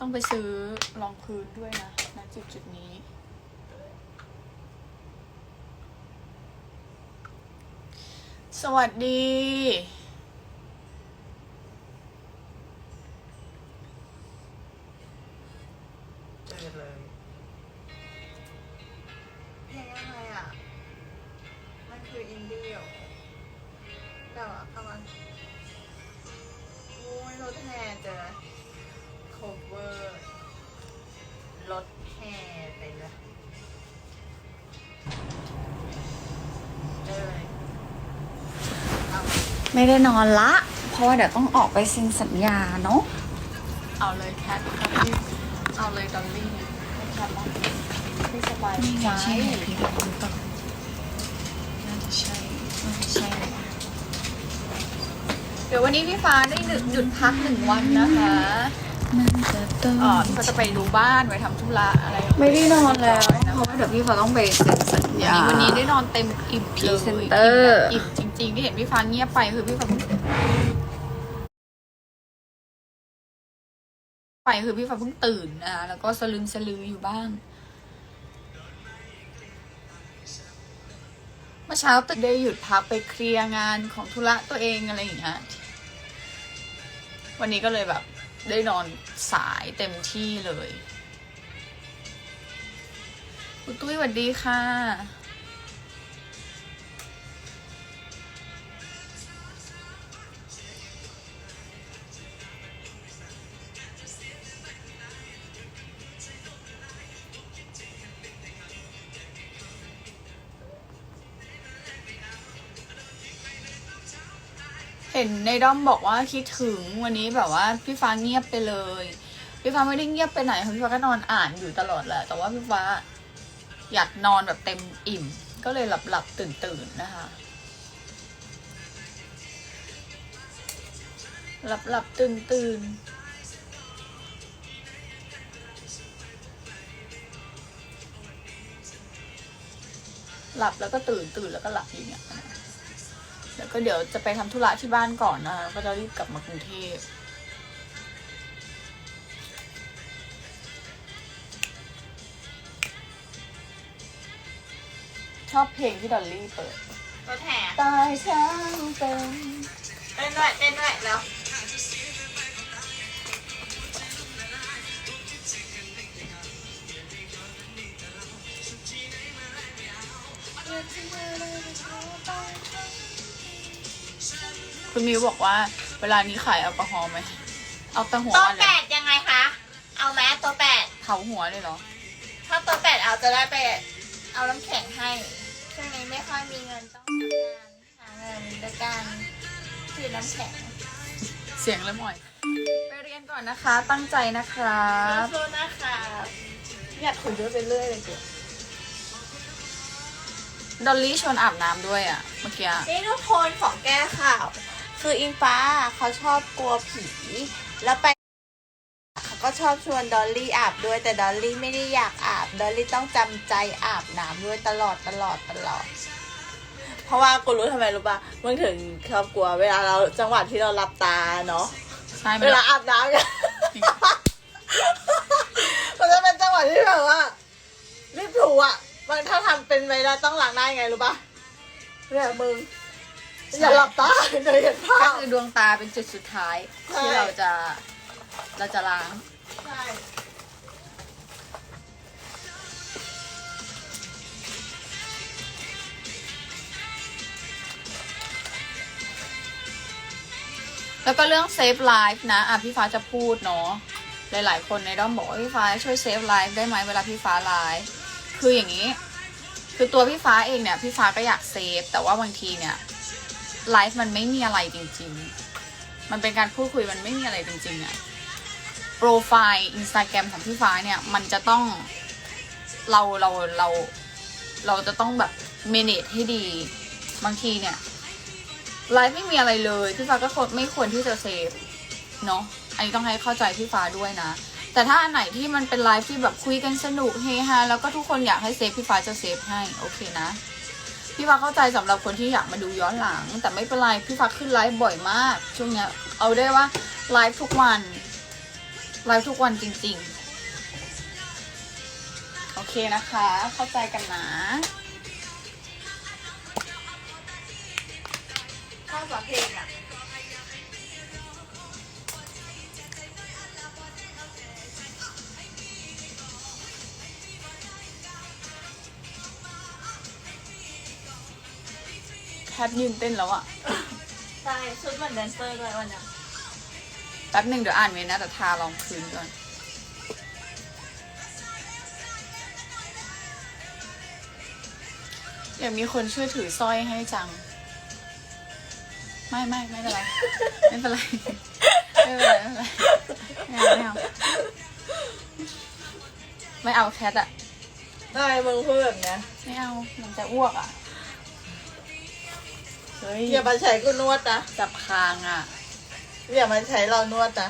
ต้องไปซื้อรองพื้นด้วยนะณจุดจุดนี้ สวัสดี รถแห่ไปเลยเจอเลยเอาไม่ได้นอนละ เพราะว่าเดี๋ยวต้องออกไปเซ็นสัญญาเนาะเอาเลยแคทดอลลี่เอาเลยดอลลี่ให้แคทบ้างให้สบายนี่ไงใจใช่ไหมพี่เราดูก่อนน่าจะใช่น่าจะใช่เลยว่ะเดี๋ยววันนี้พี่ฟ้าได้หยุดหยุดพักหนึ่งวันนะคะ น่าจะต้องอ๋อพี่ฟ้าจะไปดูบ้านไปทำธุระอะไรไม่ได้นอนแล้วเพราะว่าเดี๋ยวพี่เขาต้องไปเซ็นสัญวันญานี้วันนี้ได้นอนเต็มอิ่มพรีเลยเซนเตอร์อิ่มแบบอิ่มจริงๆที่เห็นพี่ฟ้าเงียบไปคือพี่ฟ้าเพิ่งไปคือพี่ฟ้าเพิ่งตื่นนะคะแล้วก็สลึมสลืออยู่บ้างเมื่อเช้าตื่นได้หยุดพักไปเคลียร์งานของธุระตัวเองอะไรอย่างเงี้ย วันนี้ก็เลยแบบ ได้นอนสายเต็มที่เลยคุณตุ้ยสวัสดีค่ะ ห็นในด้อมบอกว่าคิดถึงวันนี้แบบว่าพี่ฟ้าเงียบไปเลย พี่ฟ้าไม่ได้เงียบไปไหนค่ะพี่ฟ้าก็นอนอ่านอยู่ตลอดแหละแต่ว่าพี่ฟ้าอยากนอนแบบเต็มอิ่ม ก็เลยหลับหลับตื่นตื่นนะคะหลับหลับตื่นตื่นหลับแล้วก็ตื่นตื่นแล้วก็หลับอย่างเงี้ย แล้วก็เดี๋ยวจะไปทำธุระที่บ้านก่อนนะคะแล้วก็จะรีบกลับมากรุงเทพชอบเพลงที่ดอลลี่เปิด รถแห่ตายช่างเป็น เต้นด้วยเต้นด้วยแล้ว คุณมิวบอกว่า เวลานี้ขายแอลกอฮอล์ไหมเอาแต่หัวตัวมาเลแปยดยังไงคะ เอาแมสตัวแปดเผาหัวเลยเหรอ ถ้าตัวแปดเอาจะได้ไปเอาน้ำแข็งให้ช่วงนี้ไม่ค่อยมีเงินต้องทำงานหาเงินด้วยการซื้อน้ำแข็งเสียงเริ่มอ่อย ไปเรียนก่อนนะคะ ตั้งใจนะครับสู้ๆนะคะอยากคุยด้วยไปเรื่อยเลยเดี๋ยวดอลลี่ชวนอาบน้ำด้วยอะ เมื่อกี้อะนี่ทุกคนของแก้ข่าว คืออิงฟ้าเขาชอบกลัวผี แล้วไปเขาก็ชอบชวนดอลลี่อาบด้วยแต่ดอลลี่ไม่ได้อยากอาบดอลลี่ต้องจำใจอาบน้ำด้วยตลอดตลอดตลอด เพราะว่ากูรู้ทำไมรู้ป่ะมึงถึงชอบกลัวเวลาเราจังหวะที่เราหลับตาเนาะใช่ไหมเวลาอาบน้ำเนี่ยมันจะเป็นจังหวะที่แบบว่ารีบถูอะมันถ้าทำเป็นไปได้ต้องล้างหน้ายังไงรู้ป่ะเนี่ยมึง อย่าหลับตาเดี๋ยวเห็นภาก็พคือดวงตาเป็นจุดสุดท้ายใช่ที่เราจะเราจะล้าง ใช่แล้วก็เรื่องเซฟไลฟ์นะอะพี่ฟ้าจะพูดเนาะหลายๆ คนในด้อมบอกว่าพี่ฟ้าช่วยเซฟไลฟ์ได้ไหมเวลาพี่ฟ้าไลฟ์คืออย่างนี้ คือตัวพี่ฟ้าเองเนี่ยพี่ฟ้าก็อยากเซฟแต่ว่าบางทีเนี่ย ไลฟ์มันไม่มีอะไรจริง ๆ มันเป็นการพูดคุยมันไม่มีอะไรจริงๆอะโปรไฟล์อินสตาแกรมของพี่ฟ้าเนี่ย มันจะต้องเราเราเราเราจะต้องแบบเมเนจให้ดีบางทีเนี่ยไลฟ์ไม่มีอะไรเลยพี่ฟ้าก็คไม่ควรที่จะเซฟเนาะอันนี้ต้องให้เข้าใจพี่ฟ้าด้วยนะ แต่ถ้าอันไหนที่มันเป็นไลฟ์ที่แบบคุยกันสนุกเฮฮาแล้วก็ทุกคนอยากให้เซฟพี่ฟ้าจะเซฟให้โอเคนะ พี่ฟ้าเข้าใจสำหรับคนที่อยากมาดูย้อนหลัง แต่ไม่เป็นไรพี่ฟ้าขึ้นไลฟ์บ่อยมาก ช่วงเนี้ยเอาได้ว่าไลฟ์ทุกวันไลฟ์ทุกวันจริง ๆ โอเคนะคะ เข้าใจกันนะข้าวสาเพลงอะ แคทยืนเต้นแล้วอะใช่ชุดเหมือนแดนเซอร์ด้วยวันเนี้ยแป๊บหนึ่งเดี๋ยวอ่านเมนนะแต่ทารองพื้นก่อน อยากมีคนช่วยถือสร้อยให้จัง ไม่ไม่ไม่เป็นไร ไม่เป็นไร ไม่เป็นไรไม่เป็นไรไม่เอาไม่เอาไม่เอาแคทอะทำไมมึงพูดแบบเนี้ยไม่เอามันจะอ้วกอะ เฮ้ยอย่ามาใช้กูนวดนะจับคางอะอย่ามาใช้เรานวดนะ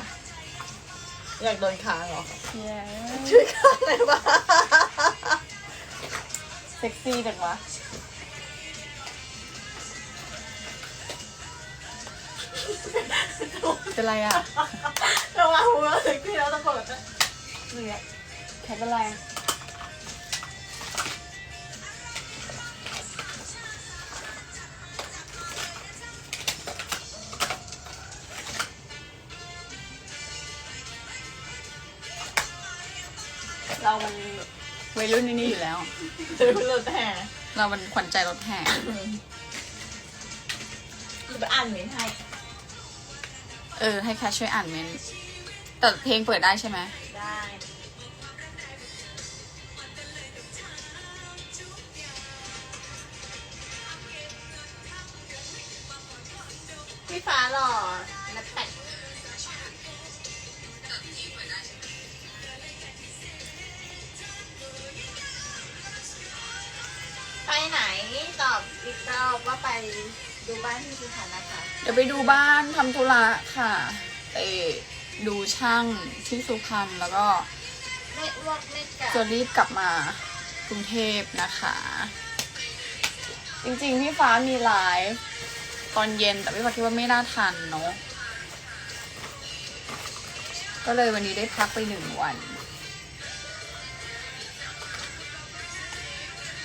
อยากโดนค้างเหรอเย้ช่วยค้างหน่อยบ้าเซ็กซี่จังวะเป็นไรอะระวังหัวถึงที่เราตะโกนนะเรียกแค่เป็นไร เรามันวัยรุ่นนี่นี่อยู่แล้วถือรถแห่เรามันขวัญใจรถแห่หรือไปอ่านเมนให้เออ ให้แคชช่วยอ่านเมนต์แต่เพลงเปิดได้ใช่ไหมได้พี่ฟ้าหล่อ ตอบอีกรอบว่าไปดูบ้านที่สุพรรณนะคะเดี๋ยวไปดูบ้านทำธุระค่ะไปดูช่างที่สุพรรณแล้วก็ไม่อ้วกไม่กัดจะรีบกลับมากรุงเทพนะคะ จริงๆพี่ฟ้ามีไลฟ์ตอนเย็นแต่พี่ฟ้าคิดว่าไม่น่าทันเนาะก็เลยวันนี้ได้พักไปหนึ่งวัน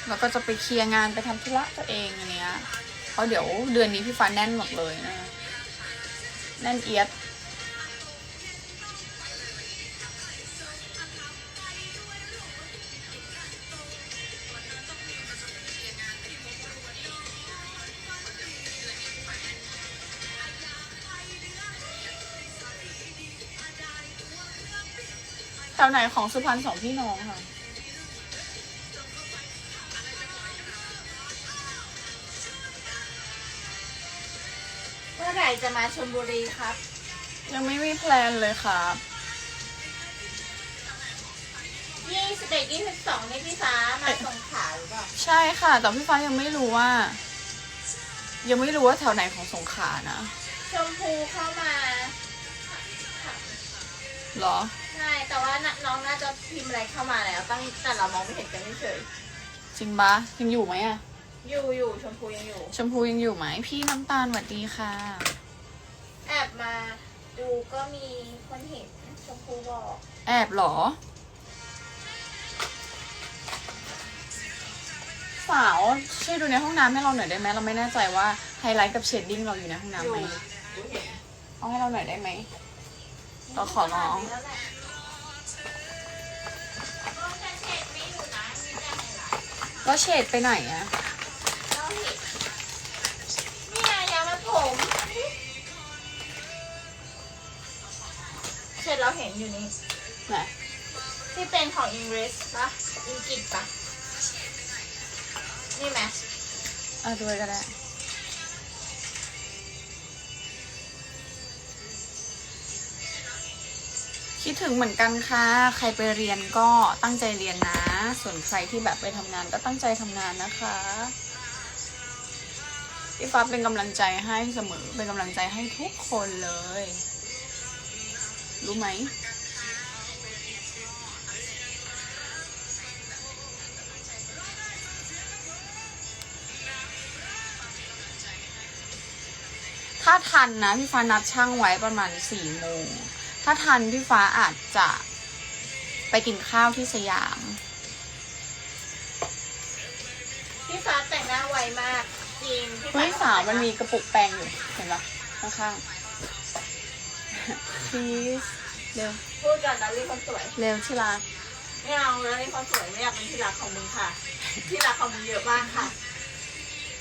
แล้วก็จะไปเคลียร์งานไปทำธุระตัวเองอันเนี้ย เพราะเดี๋ยวเดือนนี้พี่ฟ้าแน่นหมดเลยนะ แน่นเอียด แถวไหนของสุพรรณสองพี่น้องค่ะ ชลบุรีครับ ยังไม่มีแพลนเลยครับยี่สิบเอ็ดยี่สิบสองนี่พี่ฟ้ามาสงขลาหรือเปล่าใช่ค่ะ แต่พี่ฟ้ายังไม่รู้ว่า ยังไม่รู้ว่าแถวไหนของสงขลานะชมพูเข้ามาเหรอ ใช่แต่ว่าน่ะน้องน่าจะพิมพ์อะไรเข้ามาแล้ว ตั้งแต่เรามองไม่เห็นกันเฉยจริงปะยังอยู่ไหมอะๆอยู่อยู่ชมพูยังอยู่ ชมพูยังอยู่ไหมพี่น้ำตาลสวัสดีค่ะ แอบมาดูก็มีคนเห็นชมพูบอกแอบเหรอ สาวช่วยดูในห้องน้ำให้เราหน่อยได้ไหมเราไม่แน่ใจว่าไฮไลท์กับเชดดิ้งเราอยู่ในห้องน้ำไหมดูเห็นเอาให้เราหน่อยได้ไหม เราขอร้องแล้วแหละก็จะเช็ดไม่อยู่นะมีแต่ในไลน์แล้วเชดไปไหนอะเราเห็นนี่ไงยามาผม เช็ดเราเห็นอยู่นี่ไหนที่เป็นของอังกฤษปะอังกฤษปะนี่ไหมอะดูไว้ก็ได้คิดถึงเหมือนกันค่ะ ใครไปเรียนก็ตั้งใจเรียนนะ ส่วนใครที่แบบไปทำงานก็ตั้งใจทำงานนะคะพี่ฟ้าเป็นกำลังใจให้เสมอ เป็นกำลังใจให้ทุกคนเลย รู้ไหม ถ้าทันนะพี่ฟ้านัดช่างไว้ประมาณสี่โมง ถ้าทันพี่ฟ้าอาจจะไปกินข้าวที่สยาม พี่ฟ้าแต่งหน้าไวมาก จริงพี่เฮ้ยสาวมันมีกระปุกแปรงอยู่ เห็นปะข้างๆ please เร็วพูดกันนะเรื่องคนสวย เร็วที่รักไม่เอาแล้วนี่คนสวยไม่อยากเป็นที่รักของมึงค่ะ ที่รักของมึงเยอะมากค่ะ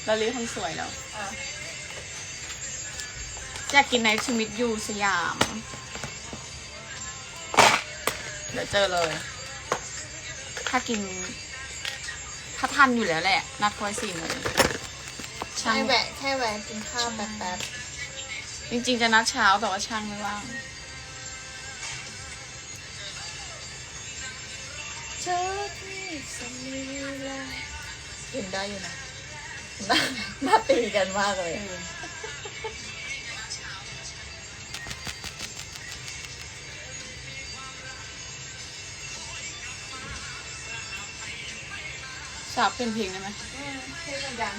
เราเรียกคนสวยแล้วเอออยากกินไนท์ชูมิตยูสยาม เดี๋ยวเจอเลย ถ้ากิน ถ้าทันอยู่แล้วแหละ นัดคอยสี่โมงช่างแค่แวะแค่แวะกินข้าวแป๊บจริงๆจะนัดเช้าแต่ว่าช่างไม่ว่าง ๆเจอที่สมีลากินได้อยู่นะหน้าหน้าตีกันมากเลยสาวเป็นเพลงได้ไหมอืมเพลงมันดัง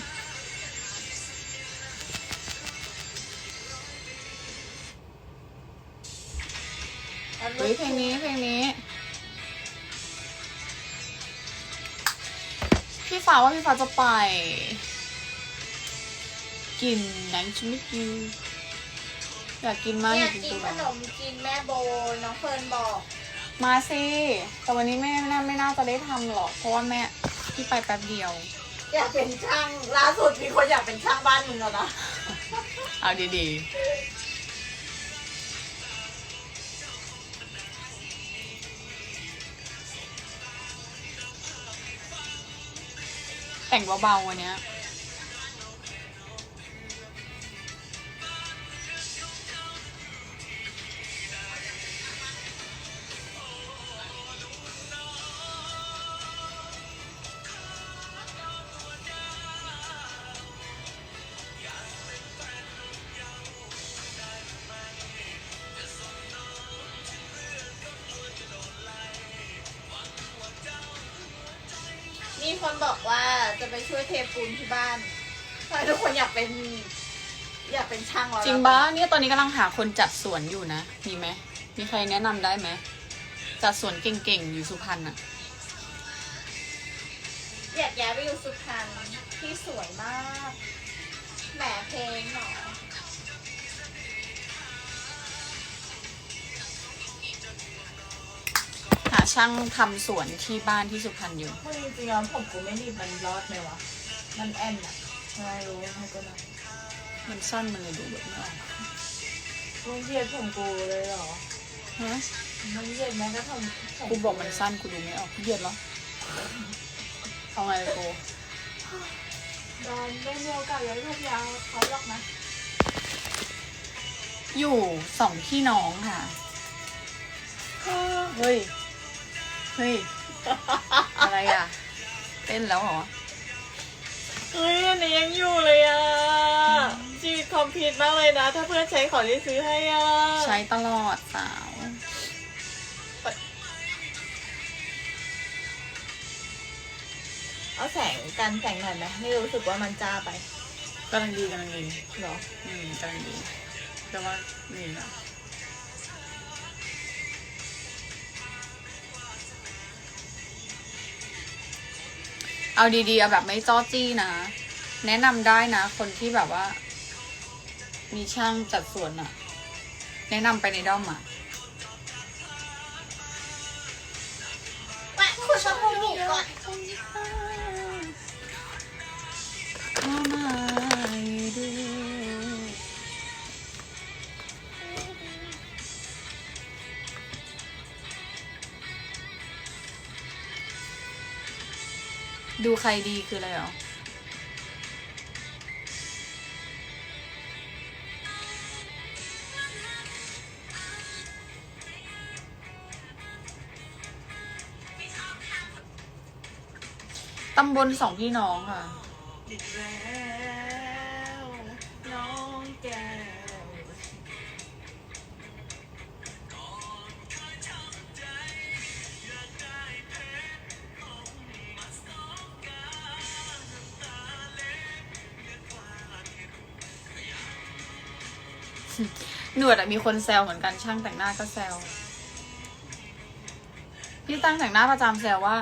เฮ้ยเพลงนี้เพลงนี้ ฟ้าว่าพี่ฟ้าจะไป กินไนท์ชูมิตยูอยากกินมากอยากกอายกิกินนขปูนมจีนแม่โบน้องเฟิร์นบอกมาสิ แต่วันนี้แม่ไม่น่าไม่น่าจะได้ทำหรอก เพราะว่าแม่พี่ไปแป๊บเดียว อยากเป็นช่างล่าสุดมีคนอยากเป็นช่างบ้านมึงแล้วนะเอาดี แต่งเบาๆวันเนี้ยมีคนบอกว่า จะไปช่วยเทปูนที่บ้านทำไมทุกคนอยากเป็น อยากเป็นช่างแล้วจริงปะเนี่ยตอนนี้กำลังหาคนจัดสวนอยู่นะ มีไหม มีใครแนะนำได้ไหม จัดสวนเก่งๆ อยู่สุพรรณอะอยากย้ายไปอยู่สุพรรณที่สวยมากแหมเพลงหนอ ช่างทำสวนที่บ้านที่สุพรรณอยู่ พูดจริงๆแล้วผมกูไม่ดีมันรอดไหมวะ มันแอนอะไม่รู้ให้กูหน่อยมันสั้นมันเลยดูแบบไม่ออกมึงเหยียดผมกูเลยเหรอฮะมึงเหยียดแม้กระทั่งผมกูบอกมันสั้นกูดูไม่ออกเหยียดเหรอเอาไงกูดอนไม่มีโอกาสย้ายผมยาวเขาหรอกนะ อยู่สองพี่น้องค่ะ เฮ้ย เฮ้ย อะไรอะ เต้นแล้วเหรอ เฮ้ยอันนี้ยังอยู่เลยอะชีวิตคอมพิวต์มากเลยนะ ถ้าเพื่อนใช้ของที่ซื้อให้อะใช้ตลอดสาว เอาแสงกันแสงหน่อยไหมไม่รู้สึกว่ามันจ้าไปกำลังดีกำลังดีเหรอ อืมกำลังดีแต่ว่านี่นะ เอาดีๆเอาแบบไม่จ้อจี้นะ แนะนำได้นะ คนที่แบบว่า มีช่างจัดสวนอะแนะนำไปในด้อมอะแวะคุณชอบพูดก่อนเข้ามาดู ดูใครดีคืออะไรหรอ ตำบลสองพี่น้องค่ะ หนวดอะมีคนแซวเหมือนกันช่างแต่งหน้าก็แซวพี่ตั้งแต่งหน้าประจำแซวว่า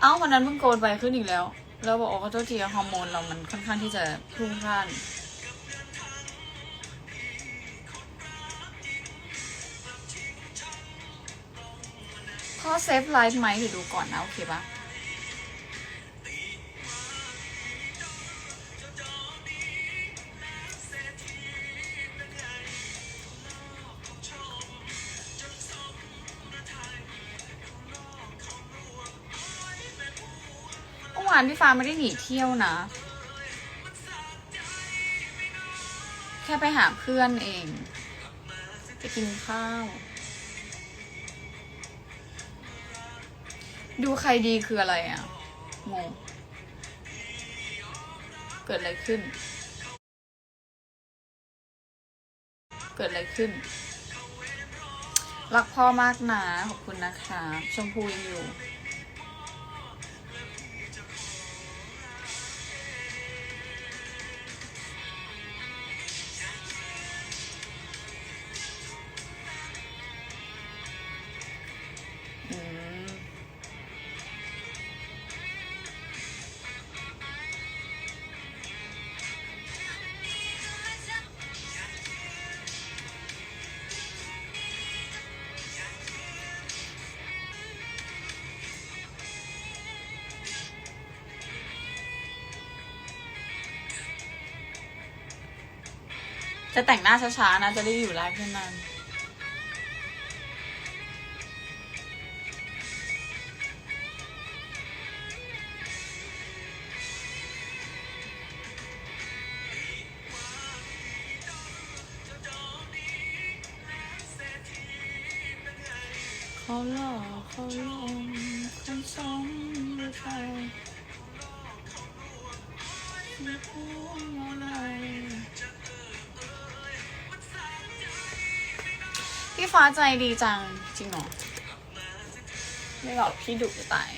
เอ้าวันนั้นเพิ่งโกนไปขึ้นอีกแล้ว แล้วบอกโอ้ขอโทษทีฮอร์โมนเรามันค่อนข้างที่จะพรุ่งพล่านพ่อเซฟไลฟ์ไหมเดี๋ยวดูก่อนนะ โอเคปะ วานพี่ฟ้าไม่ได้หนีเที่ยวนะ แค่ไปหาเพื่อนเองไปกินข้าว ดูใครดีคืออะไรอะงงเกิดอะไรขึ้น เกิดอะไรขึ้น รักพ่อมากนะขอบคุณนะคะ ชมพูยังอยู่ จะแต่งหน้าช้าๆนะ จะได้อยู่ไลฟ์เพื่อนานๆเขาหลอเขาลงคนสองหรือใครไม่พูดอะไร พี่ฟ้าใจดีจัง จริงเหรอ ไม่หรอกพี่ดุตาย